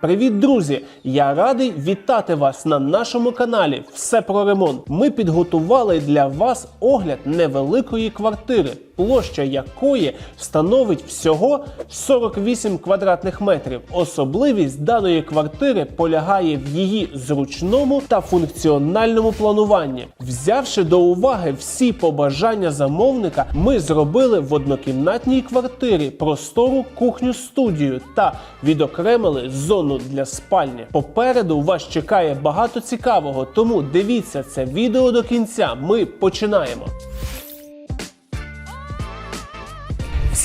Привіт, друзі! Я радий вітати вас на нашому каналі Все про ремонт. Ми підготували для вас огляд невеликої квартири, площа якої становить всього 48 квадратних метрів. Особливість даної квартири полягає в її зручному та функціональному плануванні. Взявши до уваги всі побажання замовника, ми зробили в однокімнатній квартирі простору кухню студію та відокремили зону для спальні. Попереду вас чекає багато цікавого, тому дивіться це відео до кінця. Ми починаємо.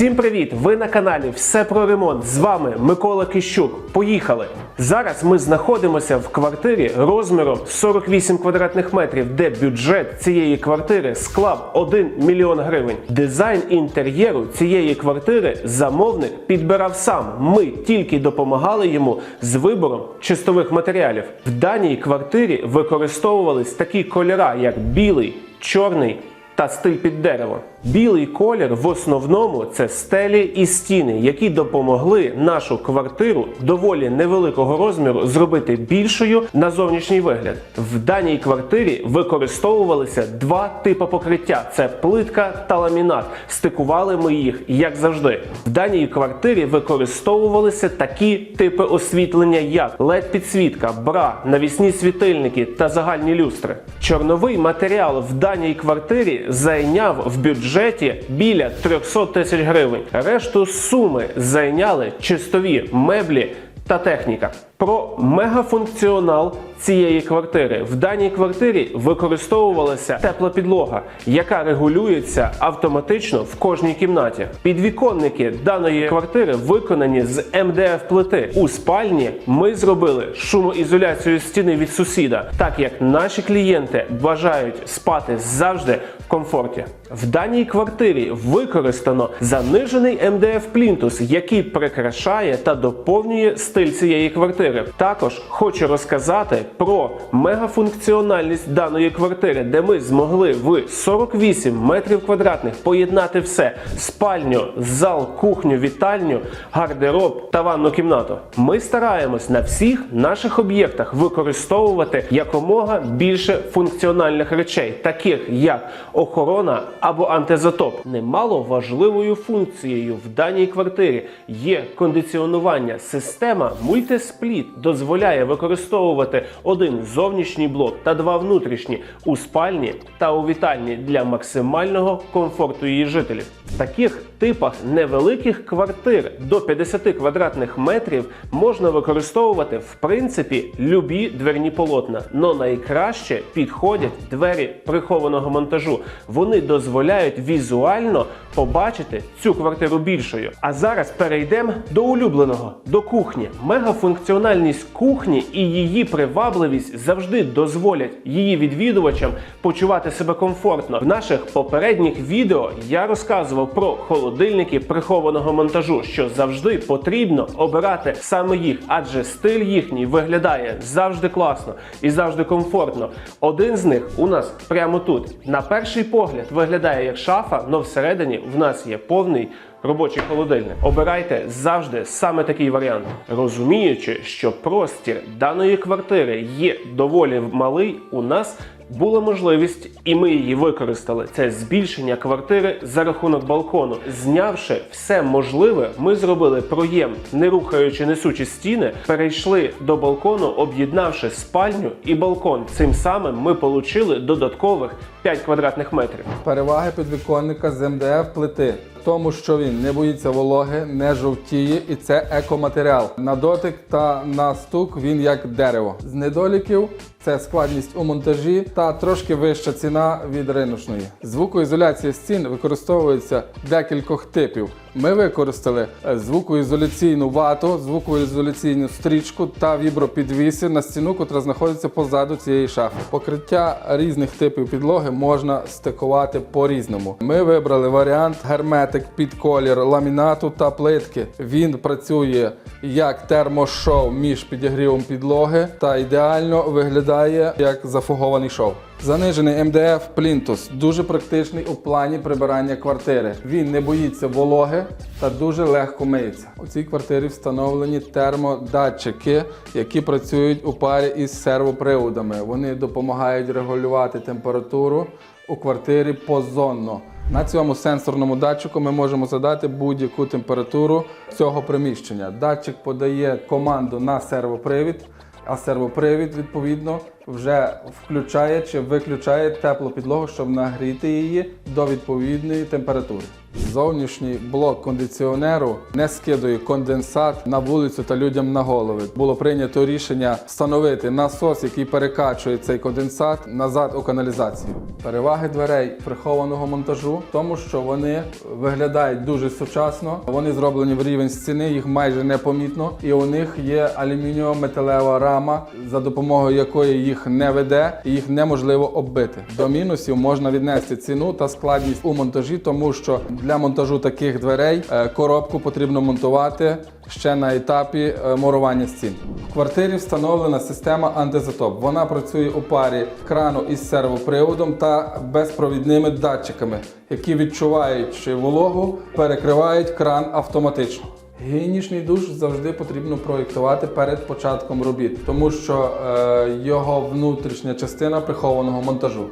Всім привіт! Ви на каналі Все про ремонт. З вами Микола Кищук. Поїхали! Зараз ми знаходимося в квартирі розміром 48 квадратних метрів, де бюджет цієї квартири склав 1 мільйон гривень. Дизайн інтер'єру цієї квартири замовник підбирав сам. Ми тільки допомагали йому з вибором чистових матеріалів. В даній квартирі використовувались такі кольора, як білий, чорний та стиль під дерево. Білий колір в основному це стелі і стіни, які допомогли нашу квартиру доволі невеликого розміру зробити більшою на зовнішній вигляд. В даній квартирі використовувалися два типи покриття: це плитка та ламінат. Стикували ми їх як завжди. В даній квартирі використовувалися такі типи освітлення, як led підсвітка, бра, навісні світильники та загальні люстри. Чорновий матеріал в даній квартирі зайняв в бюджеті біля 300 тисяч гривень. Решту суми зайняли чистові меблі та техніка. Про мегафункціонал цієї квартири. В даній квартирі використовувалася тепла підлога, яка регулюється автоматично в кожній кімнаті. Підвіконники даної квартири виконані з МДФ плити. У спальні ми зробили шумоізоляцію стіни від сусіда, так як наші клієнти бажають спати завжди в комфорті. В даній квартирі використано занижений МДФ плінтус, який прикрашає та доповнює стиль цієї квартири. Також хочу розказати про мегафункціональність даної квартири, де ми змогли в 48 метрів квадратних поєднати все: спальню, зал, кухню, вітальню, гардероб та ванну кімнату. Ми стараємось на всіх наших об'єктах використовувати якомога більше функціональних речей, таких як охорона або антизатоп. Немало важливою функцією в даній квартирі є кондиціонування. Система мультиспліт дозволяє використовувати один зовнішній блок та два внутрішні у спальні та у вітальні для максимального комфорту її жителів. Таких типах невеликих квартир до 50 квадратних метрів можна використовувати в принципі любі дверні полотна, но найкраще підходять двері прихованого монтажу. Вони дозволяють візуально побачити цю квартиру більшою. А зараз перейдемо до улюбленого, до кухні. Мегафункціональність кухні і її привабливість завжди дозволять її відвідувачам почувати себе комфортно. В наших попередніх відео я розказував про холодильники прихованого монтажу, що завжди потрібно обирати саме їх, адже стиль їхній виглядає завжди класно і завжди комфортно. Один з них у нас прямо тут. На перший погляд виглядає як шафа, але всередині в нас є повний. Робочий холодильник. Обирайте завжди саме такий варіант, розуміючи, що простір даної квартири є доволі малий. У нас була можливість, і ми її використали. Це збільшення квартири за рахунок балкону. Знявши все можливе, ми зробили проєм, не рухаючи несучі стіни, перейшли до балкону, об'єднавши спальню і балкон. Цим самим ми отримали додаткових 5 квадратних метрів. Переваги підвіконника з МДФ плити. Тому, що він не боїться вологи, не жовтіє і це екоматеріал. На дотик та на стук він як дерево. З недоліків це складність у монтажі та трошки вища ціна від риночної. Звукоізоляція стін використовується декількох типів. Ми використали е, звукоізоляційну вату, звукоізоляційну стрічку та вібропідвіси на стіну, котра знаходиться позаду цієї шафи. Покриття різних типів підлоги можна стикувати по-різному. Ми вибрали варіант герметик під колір ламінату та плитки. Він працює як термошов між підігрівом підлоги та ідеально виглядає як зафугований шов. Занижений МДФ Плінтус дуже практичний у плані прибирання квартири. Він не боїться вологи та дуже легко миється. У цій квартирі встановлені термодатчики, які працюють у парі із сервоприводами. Вони допомагають регулювати температуру у квартирі позонно. На цьому сенсорному датчику ми можемо задати будь-яку температуру цього приміщення. Датчик подає команду на сервопривід, а сервопривід відповідно вже включає чи виключає теплу підлогу, щоб нагріти її до відповідної температури. Зовнішній блок кондиціонеру не скидує конденсат на вулицю та людям на голови. Було прийнято рішення встановити насос, який перекачує цей конденсат назад у каналізацію. Переваги дверей прихованого монтажу в тому, що вони виглядають дуже сучасно. Вони зроблені в рівень стіни, їх майже непомітно, і у них є алюмінієво-металева рама, за допомогою якої їх не веде і їх неможливо оббити. До мінусів можна віднести ціну та складність у монтажі, тому що для монтажу таких дверей е, коробку потрібно монтувати ще на етапі е, мурування стін. В квартирі встановлена система антизатоп. Вона працює у парі крану із сервоприводом та безпровідними датчиками, які відчуваючи вологу, перекривають кран автоматично. Гігієнічний душ завжди потрібно проєктувати перед початком робіт, тому що е, його внутрішня частина прихованого монтажу.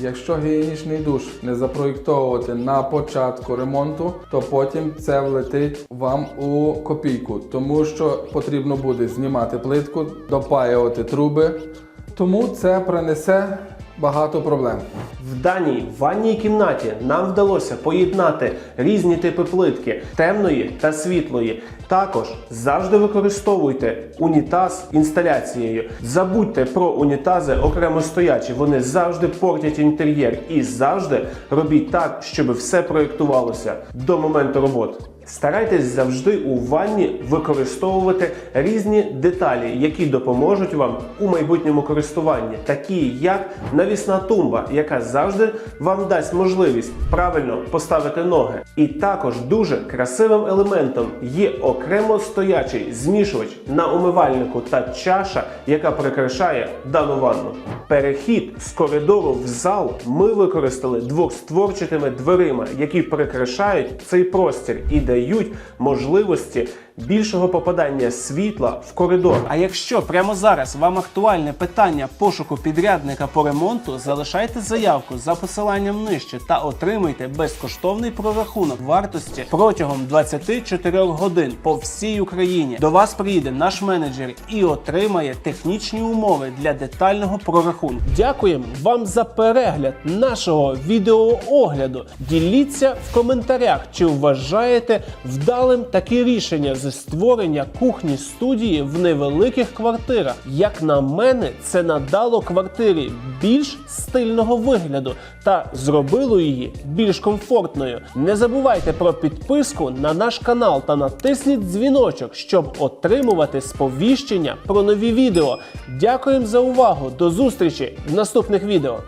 Якщо гігієнічний душ не запроєктовувати на початку ремонту, то потім це влетить вам у копійку, тому що потрібно буде знімати плитку, допаювати труби. Тому це принесе багато проблем. В даній ванній кімнаті нам вдалося поєднати різні типи плитки темної та світлої. Також завжди використовуйте унітаз інсталяцією. Забудьте про унітази окремо стоячі. Вони завжди портять інтер'єр і завжди робіть так, щоб все проєктувалося до моменту роботи. Старайтесь завжди у ванні використовувати різні деталі, які допоможуть вам у майбутньому користуванні, такі як навісна тумба, яка завжди вам дасть можливість правильно поставити ноги. І також дуже красивим елементом є окремо стоячий змішувач на умивальнику та чаша, яка прикрашає дану ванну. Перехід з коридору в зал ми використали двохстворчатими дверима, які прикрашають цей простір і дають можливості більшого попадання світла в коридор. А якщо прямо зараз вам актуальне питання пошуку підрядника по ремонту, залишайте заявку за посиланням нижче та отримуйте безкоштовний прорахунок вартості протягом 24 годин по всій Україні. До вас приїде наш менеджер і отримає технічні умови для детального прорахунку. Дякуємо вам за перегляд нашого відеоогляду. Діліться в коментарях, чи вважаєте вдалим таке рішення з створення кухні студії в невеликих квартирах. Як на мене, це надало квартирі більш стильного вигляду та зробило її більш комфортною. Не забувайте про підписку на наш канал та натисніть дзвіночок, щоб отримувати сповіщення про нові відео. Дякуємо за увагу! До зустрічі в наступних відео!